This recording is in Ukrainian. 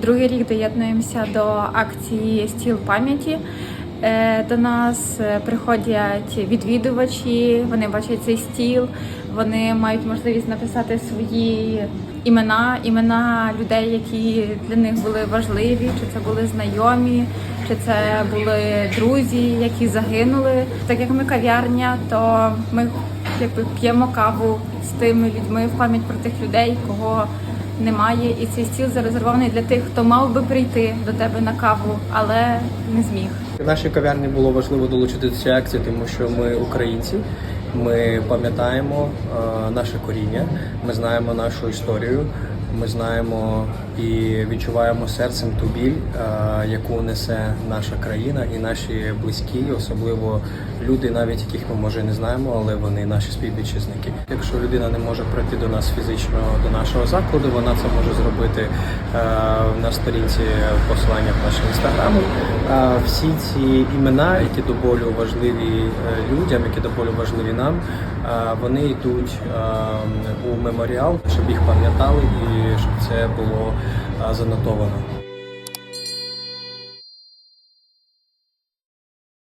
другий рік доєднуємося до акції Стіл пам'яті. Е, До нас е, приходять відвідувачі, вони бачать цей стіл, вони мають можливість написати свої імена, імена людей, які для них були важливі, чи це були знайомі, чи це були друзі, які загинули. Так як ми кав'ярня, то ми якби п'ємо каву з тими людьми в пам'ять про тих людей, кого немає. І цей стіл зарезервований для тих, хто мав би прийти до тебе на каву, але не зміг. Нашій кав'ярні було важливо долучити до акцію, тому що ми українці. Ми пам'ятаємо е, наше коріння, ми знаємо нашу історію. Ми знаємо і відчуваємо серцем ту біль, е, яку несе наша країна і наші близькі, особливо люди, навіть яких ми може не знаємо, але вони наші співвітчизники. Якщо людина не може прийти до нас фізично до нашого закладу, вона це може зробити е, на сторінці в посиланнях нашого інстаграму. Е, Всі ці імена, які до болю важливі людям, які до болю важливі нам, вони йдуть е, у меморіал, щоб їх пам'ятали і щоб це було е, занотовано.